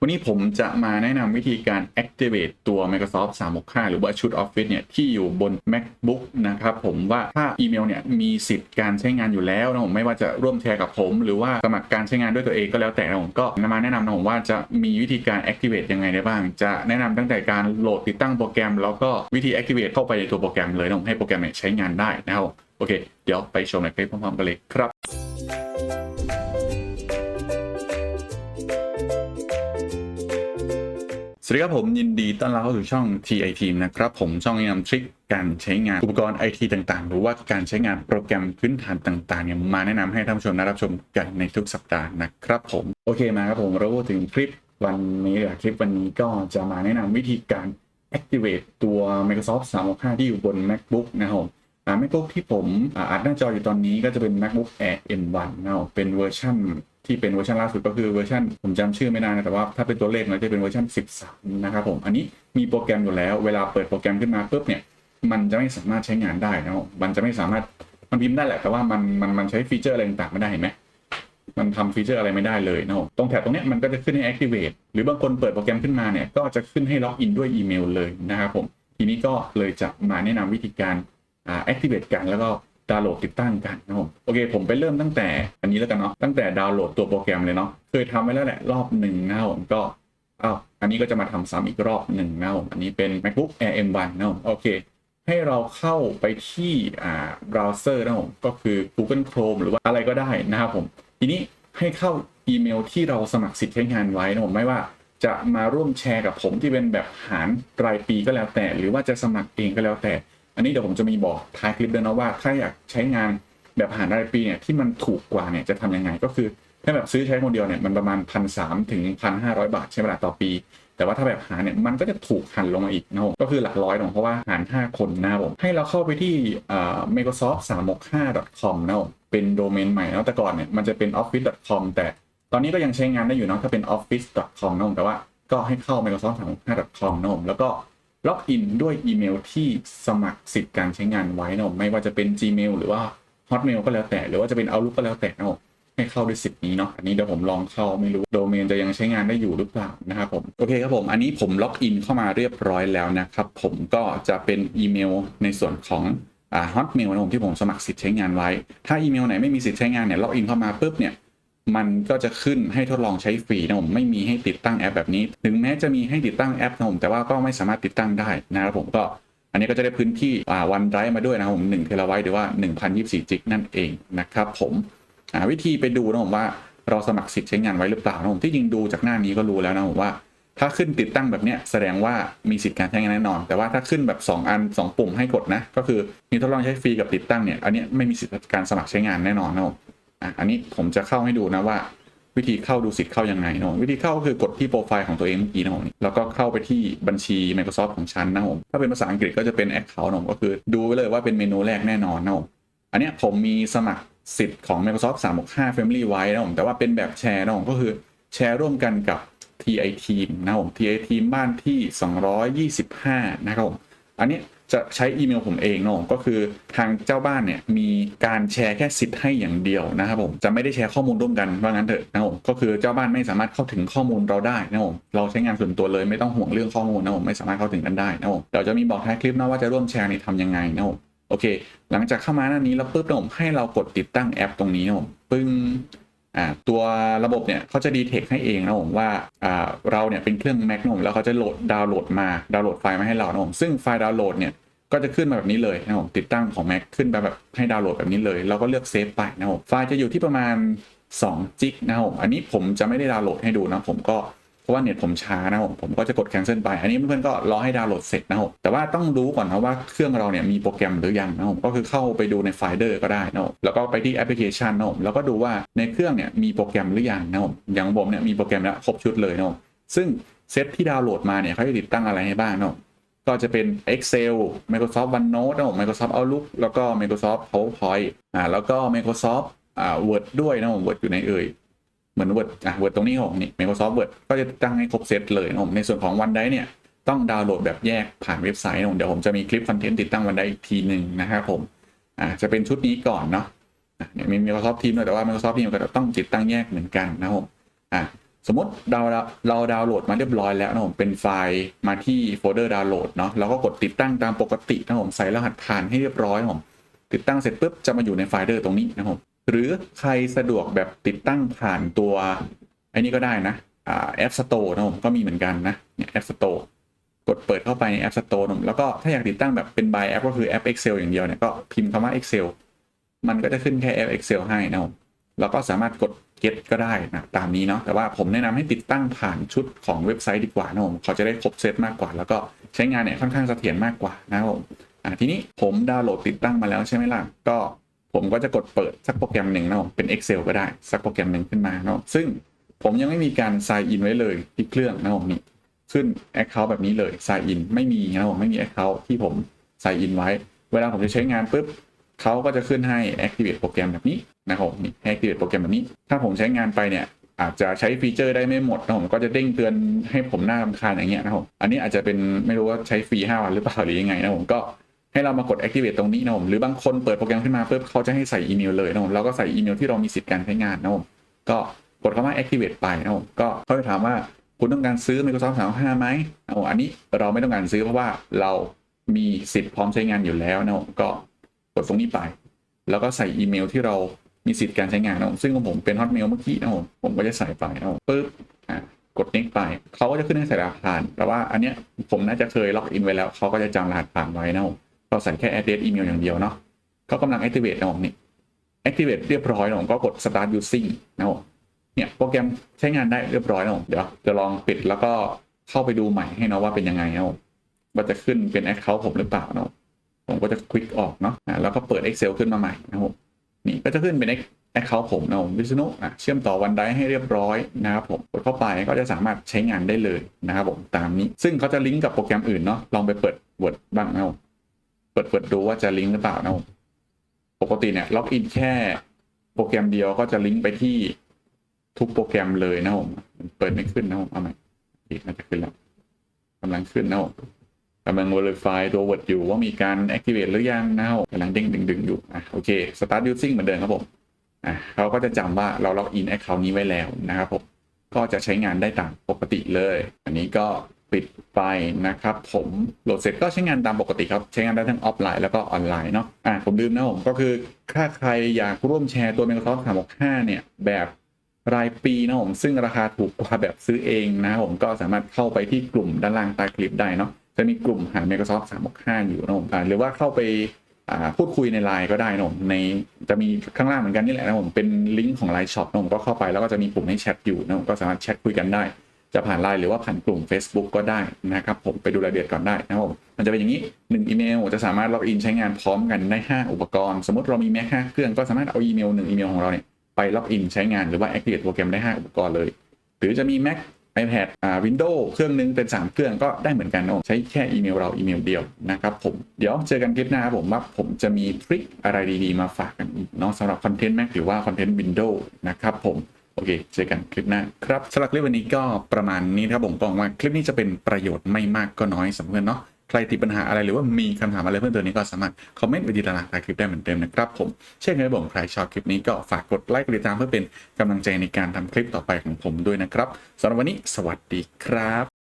วันนี้ผมจะมาแนะนำวิธีการ activate ตัว Microsoft 365 หรือว่าชุด Office เนี่ยที่อยู่บน MacBook นะครับผมว่าถ้าอีเมลเนี่ยมีสิทธิ์การใช้งานอยู่แล้วนะผมไม่ว่าจะร่วมแชร์กับผม หรือว่าสมัครการใช้งานด้วยตัวเองก็แล้วแต่นะผมก็นำมาแนะนำนะผมว่าจะมีวิธีการ activate ยังไงได้บ้าง จะแนะนำตั้งแต่การโหลดติดตั้งโปรแกรม แล้วก็วิธี activate เข้าไปในตัวโปรแกรมเลยนะผมให้โปรแกรมเนี่ยใช้งานได้นะครับโอเค เดี๋ยวไปชมในคลิปพร้อมๆกันเลยครับ สวัสดีครับผมยินดีต้อนรับเข้าสู่ช่อง TI Team นะครับ ผมช่องแนะนำทริคการใช้งานอุปกรณ์ไอทีต่างๆ หรือว่าการใช้งานโปรแกรมพื้นฐานต่างๆเนี่ยมาแนะนำให้ท่านผู้ชมได้รับชมกันในทุกสัปดาห์นะครับผมโอเคมาครับผมเราพูดถึงคลิปวันนี้คลิปวันนี้ก็จะมาแนะนำวิธีการ activate ตัว Microsoft 365 ที่อยู่บน MacBook นะครับ MacBook ที่ผมอ่าอัดหน้าจออยู่ตอนนี้ก็จะเป็น MacBook Air M1 เนะเป็นเวอร์ชันที่เป็นเวอร์ชันล่าสุดก็คือเวอร์ชันผมจำชื่อไม่ได้นะแต่ว่าถ้าเป็นตัวเลขมันจะเป็นเวอร์ชัน13 นะครับผม อันนี้มีโปรแกรมอยู่แล้ว เวลาเปิดโปรแกรมขึ้นมาปุ๊บเนี่ย มันจะไม่สามารถใช้งานได้นะครับมันจะไม่สามารถมันพิมพ์ได้แหละแต่ว่ามันมันมันใช้ฟีเจอร์อะไรต่างๆไม่ได้เห็นไหมมันทำฟีเจอร์อะไรไม่ได้เลยนะครับตรงแถบตรงเนี้ยมันก็จะขึ้นให้ activate หรือบางคนเปิดโปรแกรมขึ้นมาเนี่ยก็จะขึ้นให้ล็อกอินด้วยอีเมลเลยนะครับผมทีนี้ก็เลยจะมาแนะนำวิธีการ อ่า activate กันแล้วก็ดาวน์โหลดติดตั้งกันนะครับผมโอเค ผมไปเริ่มตั้งแต่อันนี้แล้วกันเนาะตั้งแต่ดาวน์โหลดตัวโปรแกรมเลยเนาะเคยทำไว้แล้วแหละรอบหนึ่งนะครับผมก็อ้าวอันนี้ก็จะมาทำซ้ำอีกรอบหนึ่งนะครับผมอันนี้เป็น MacBook Air M1 นะครับผมโอเค ให้เราเข้าไปที่อ่าเบราว์เซอร์นะครับผมก็คือ Google Chrome หรือว่าอะไรก็ได้นะครับผม ทีนี้ให้เข้าอีเมลที่เราสมัครสิทธิ์ใช้งานไว้นะผมไม่ว่าจะมาร่วมแชร์กับผมที่เป็นแบบหารรายปีก็แล้วแต่ หรือว่าจะสมัครเองก็แล้วแต่ อันนี้เดี๋ยวผมจะมีบอกท้ายคลิปด้วยนะว่า ถ้าอยากใช้งานแบบหารรายปีเนี่ยที่มันถูกกว่าเนี่ยจะทำยังไง ก็คือถ้าแบบซื้อใช้คนเดียวเนี่ยมันประมาณพันสามถึงพันห้าร้อยบาทใช้เวลาต่อปี แต่ว่าถ้าแบบหารเนี่ยมันก็จะถูกหันลงมาอีกนะครับผมก็คือหลักร้อยนะเพราะว่าหาร 5 คนนะผมให้เราเข้าไปที่ Microsoft 365 com นะครับผมเป็นโดเมนใหม่แล้วแต่ก่อนเนี่ยมันจะเป็น office.com แต่ตอนนี้ก็ยังใช้งานได้อยู่เนาะถ้าเป็น office.com นะครับผมแต่ว่าก็ให้เข้า Microsoft 365 com นะครับผมแล้วก็ ล็อกอินด้วยอีเมลที่สมัครสิทธิ์การใช้งานไว้นะไม่ว่าจะเป็น Gmail หรือว่า Hotmail ก็แล้วแต่ หรือว่าจะเป็น Outlook ก็แล้วแต่นะให้เข้าด้วยสิทธิ์นี้เนาะอันนี้เดี๋ยวผมลองเข้าไม่รู้โดเมนจะยังใช้งานได้อยู่หรือเปล่านะครับผมโอเคครับผมอันนี้ผมล็อกอินเข้ามาเรียบร้อยแล้วนะครับผมก็จะเป็นอีเมลในส่วนของฮอตเมลนะผมที่ผมสมัครสิทธิ์ใช้งานไว้ ถ้าอีเมลไหนไม่มีสิทธิ์ใช้งานเนี่ยล็อกอินเข้ามาปุ๊บเนี่ย มันก็จะขึ้นให้ทดลองใช้ฟรีนะผมไม่มีให้ติดตั้งแอปแบบนี้ ถึงแม้จะมีให้ติดตั้งแอปนะผมแต่ว่าก็ไม่สามารถติดตั้งได้นะครับผมก็อันนี้ก็จะได้พื้นที่อ่าวันไดรฟ์มาด้วยนะครับผม1เทราไบต์หรือว่า 1,024 จิกนั่นเองนะครับผมอ่าวิธีไปดูนะผมว่าเราสมัครสิทธิ์ใช้งานไว้หรือเปล่านะผมที่จริงดูจากหน้านี้ก็รู้แล้วนะผมว่า ถ้าขึ้นติดตั้งแบบเนี้ยแสดงว่ามีสิทธิ์การใช้งานแน่นอน แต่ว่าถ้าขึ้นแบบ 2 อัน 2 ปุ่มให้กดนะ ก็คือมีทดลองใช้ฟรีกับติดตั้งเนี่ยอันนี้ไม่มีสิทธิ์การสมัครใช้งานแน่นอนนะผม อะอันนี้ผมจะเข้าให้ดูนะว่าวิธีเข้าดูสิทธิ์เข้ายังไงนะวิธีเข้าก็คือกดที่โปรไฟล์ของตัวเองเมื่อกี้นะผมแล้วก็เข้าไปที่บัญชี Microsoft ของฉันนะผมถ้าเป็นภาษาอังกฤษก็จะเป็น Account นะก็คือดูไว้เลยว่าเป็นเมนูแรกแน่นอนนะผมอันนี้ผมมีสมัครสิทธิ์ของ Microsoft 365 Family ไว้นะผมแต่ว่าเป็นแบบแชร์นะผมก็คือแชร์ร่วมกันกับ TI Team นะผม TI Team บ้านที่ 225 นะครับผมอันนี้ จะใช้อีเมลผมเองนะก็คือทางเจ้าบ้านเนี่ยมีการแชร์แค่สิทธิ์ให้อย่างเดียวนะครับผมจะไม่ได้แชร์ข้อมูลร่วมกันว่างั้นเถอะนะครับผมก็คือเจ้าบ้านไม่สามารถเข้าถึงข้อมูลเราได้นะครับผมเราใช้งานส่วนตัวเลยไม่ต้องห่วงเรื่องข้อมูลนะครับผมไม่สามารถเข้าถึงกันได้นะครับผมเดี๋ยวจะมีบอกท้ายคลิปนะว่าจะร่วมแชร์นี่ทำยังไงนะครับผมโอเค หลังจากเข้ามาหน้านี้แล้วปุ๊บนะผมให้เรากดติดตั้งแอปตรงนี้นะผมปึ้ง ตัวระบบเนี่ยเขาจะดีเทคให้เองนะผมว่าเราเนี่ยเป็นเครื่อง Mac นะผมแล้วเขาจะโหลดดาวน์โหลดมาดาวน์โหลดไฟล์มาให้เรานะผมซึ่งไฟล์ดาวน์โหลดเนี่ยก็จะขึ้นมาแบบนี้เลยนะผมติดตั้งของ Mac ขึ้นไปแบบให้ดาวน์โหลดแบบนี้เลยเราก็เลือกเซฟไปนะผมไฟล์จะอยู่ที่ประมาณ2จิกนะผมอันนี้ผมจะไม่ได้ดาวน์โหลดให้ดูนะผมก็ เพราะว่าเน็ตผมช้านะผมผมก็จะกด cancel ไป อันนี้เพื่อนๆก็รอให้ดาวน์โหลดเสร็จนะผมแต่ว่าต้องรู้ก่อนนะว่าเครื่องเราเนี่ยมีโปรแกรมหรือยังนะผมก็คือเข้าไปดูในไฟเดอร์ก็ได้นะผมแล้วก็ไปที่แอปพลิเคชันนะผมแล้วก็ดูว่าในเครื่องเนี่ยมีโปรแกรมหรือยังนะผมอย่างผมเนี่ยมีโปรแกรมแล้วครบชุดเลยนะผมซึ่งเซตที่ดาวน์โหลดมาเนี่ยเขาจะติดตั้งอะไรให้บ้างนะผมก็จะเป็น Excel Microsoft OneNote นะผม Microsoft Outlook แล้วก็ Microsoft PowerPoint อ่าแล้วก็ Microsoft อ่า Word ด้วยนะผม Word อยู่ในเอ่ย เหมือน Word อะ Word ตรงนี้ของนี่ Microsoft Word ก็จะตั้งให้ครบเซตเลยนะผมในส่วนของ OneDrive เนี่ยต้องดาวน์โหลดแบบแยกผ่านเว็บไซต์นะผมเดี๋ยวผมจะมีคลิปคอนเทนต์ติดตั้ง OneDrive อีกทีหนึ่งนะครับผมอ่าจะเป็นชุดนี้ก่อนเนาะอะเนี่ยมี Microsoft Teams ด้วยแต่ว่า Microsoft Teams ก็ต้องติดตั้งแยกเหมือนกันนะครับผมอ่าสมมติเราเราดาวน์โหลดมาเรียบร้อยแล้วนะผมเป็นไฟล์มาที่โฟลเดอร์ดาวน์โหลดเนาะแล้วก็กดติดตั้งตามปกตินะผมใส่รหัสผ่านให้เรียบร้อยนะผมติดตั้งเสร็จปุ๊บจะมาอยู่ในไฟล์เดอร์ตรงนี้นะผม หรือใครสะดวกแบบติดตั้งผ่านตัวไอ้นี่ก็ได้นะแอปสโตร์นะผมก็มีเหมือนกันนะเนี่ยแอปสโตร์กดเปิดเข้าไปในแอปสโตร์นะแล้วก็ถ้าอยากติดตั้งแบบเป็น by แอปก็คือแอป Excel อย่างเดียวเนี่ยก็พิมพ์คำว่า Excel มันก็จะขึ้นแค่แอป Excel ให้นะผมแล้วก็สามารถกด get ก็ได้นะตามนี้เนาะแต่ว่าผมแนะนำให้ติดตั้งผ่านชุดของเว็บไซต์ดีกว่านะผมเขาจะได้ครบเซตมากกว่า แล้วก็ใช้งานเนี่ยค่อนข้างเสถียรมากกว่านะผมทีนี้ผมดาวน์โหลดติดตั้งมาแล้วใช่ไหมล่ะก็ ผมก็จะกดเปิดสักโปรแกรมหนึ่งนะเป็น Excel ก็ได้สักโปรแกรมหนึ่งขึ้นมาเนาะซึ่งผมยังไม่มีการ sign in ไว้เลยที่เครื่องนะผมนี่ขึ้น Account แบบนี้เลย sign in ไม่มีนะผมไม่มี Account ที่ผม sign in ไว้ เวลาผมจะใช้งานปุ๊บเขาก็จะขึ้นให้ activate โปรแกรมแบบนี้นะครับนี่ activate โปรแกรมแบบนี้ ถ้าผมใช้งานไปเนี่ยอาจจะใช้ฟีเจอร์ได้ไม่หมดนะผมก็จะเด้งเตือนให้ผมหน้ารำคาญอย่างเงี้ยนะครับอันนี้อาจจะเป็นไม่รู้ว่าใช้ฟรี5วันหรือเปล่าหรือยังไงนะผมก็ ให้เรามากด activate ตรงนี้นะผมหรือบางคนเปิดโปรแกรมขึ้นมาปุ๊บเขาจะให้ใส่อีเมลเลยนะผมเราก็ใส่อีเมลที่เรามีสิทธิ์การใช้งานนะผมก็กดคำว่า activate ไปนะผมก็เขาจะถามว่าคุณต้องการซื้อ Microsoft 365ไหมนะผมอันนี้เราไม่ต้องการซื้อเพราะว่าเรามีสิทธิ์พร้อมใช้งานอยู่แล้วนะผมก็กดตรงนี้ไป แล้วก็ใส่อีเมลที่เรามีสิทธิ์การใช้งานนะผมซึ่งของผมเป็น Hotmail เมื่อกี้นะผมผมก็จะใส่ไปนะผมปึ๊บอะกด next ไปเขาก็จะขึ้นให้ใส่รหัสผ่าน แต่ว่าอันเนี้ยผมน่าจะเคยล็อกอินไว้แล้วเขาก็จะจำรหัสผ่านไว้นะผม เราใส่แค่ address อีเมลอย่างเดียวเนาะเขากำลัง activate นะผมนี่ activate เรียบร้อยนะผมก็กด start using นะผมเนี่ยโปรแกรมใช้งานได้เรียบร้อยนะผมเดี๋ยวจะลองปิดแล้วก็เข้าไปดูใหม่ให้เนาะว่าเป็นยังไงนะผมว่าจะขึ้นเป็น account ผมหรือเปล่าเนาะผมก็จะคลิกออกเนาะแล้วก็เปิด Excel ขึ้นมาใหม่นะผมนี่ก็จะขึ้นเป็น Account ผมนะผมวิษณุอะเชื่อมต่อวันไดให้เรียบร้อยนะครับผมกดเข้าไปก็จะสามารถใช้งานได้เลยนะครับผมตามนี้ ซึ่งเขาจะลิงก์กับโปรแกรมอื่นเนาะลองไปเปิด Word บ้างนะครับผม เปิดเปิดดูว่าจะลิงก์หรือเปล่านะผมปกติเนี่ยล็อกอินแค่โปรแกรมเดียวก็จะลิงก์ไปที่ทุกโปรแกรมเลยนะผมเปิดไม่ขึ้นนะผมเอาใหม่อีกน่าจะขึ้นแล้วกำลังขึ้นนะผมกำลัง verify ตัว word อยู่ว่ามีการ activate หรือยังนะครับกำลังเด้งดึงๆอยู่อะโอเค start using เหมือนเดิมครับผมอะเขาก็จะจำว่าเรา log in account นี้ไว้แล้วนะครับผมก็จะใช้งานได้ตามปกติเลย อันนี้ก็ ปิดไปนะครับผมโหลดเสร็จก็ใช้งานตามปกติครับ ใช้งานได้ทั้งออฟไลน์แล้วก็ออนไลน์เนาะอะผมลืมนะผมก็คือถ้าใครอยากร่วมแชร์ตัว Microsoft 365 เนี่ย แบบรายปีนะผมซึ่งราคาถูกกว่าแบบซื้อเองนะครับผมก็สามารถเข้าไปที่กลุ่มด้านล่างใต้คลิปได้เนาะจะมีกลุ่มหา Microsoft 365 อยู่นะผมหรือว่าเข้าไปพูดคุยในไลน์ก็ได้นะผมในจะมีข้างล่างเหมือนกันนี่แหละนะผมเป็นลิงก์ของไลน์ช็อปนะผมก็เข้าไปแล้วก็จะมีปุ่มให้แชทอยู่นะผมก็สามารถแชทคุยกันได้ จะผ่านไลน์หรือว่าผ่านกลุ่ม Facebook ก็ได้นะครับผมไปดูรายละเอียดก่อนได้นะครับผมมันจะเป็นอย่างนี้ 1 อีเมลจะสามารถล็อกอินใช้งานพร้อมกันได้ 5 อุปกรณ์ สมมติเรามี Mac 5เครื่องก็สามารถเอาอีเมล1อีเมลของเราเนี่ยไปล็อกอินใช้งานหรือว่า activate โปรแกรมได้ 5 อุปกรณ์เลย หรือจะมี Mac iPad อ่า Windows เครื่องหนึงเป็น 3 เครื่องก็ได้เหมือนกันนะใช้แค่อีเมลเราอีเมลเดียวนะครับผมเดี๋ยวเจอกันคลิปหน้าครับผมว่าผมจะมีทริคอะไรดีๆ มาฝากกันเนาะสำหรับคอนเทนต์ Mac หรือว่าคอนเทนต์ Windows นะครับผม โอเค เจอกันคลิปหน้าครับสำหรับคลิปวันนี้ก็ประมาณนี้นะครับผมบอกวังว่าคลิปนี้จะเป็นประโยชน์ไม่มากก็น้อยสำหรับเพื่อนเนาะใครติดปัญหาอะไรหรือว่ามีคำถามอะไรเพิ่มเติมนี้ก็สามารถคอมเมนต์ไว้ที่ตารางใต้คลิปได้เหมือนเดิมนะครับผมเช่นเคยผมใครชอบคลิปนี้ก็ฝากกดไลค์กดติดตามเพื่อเป็นกำลังใจในการทำคลิปต่อไปของผมด้วยนะครับสำหรับวันนี้สวัสดีครับ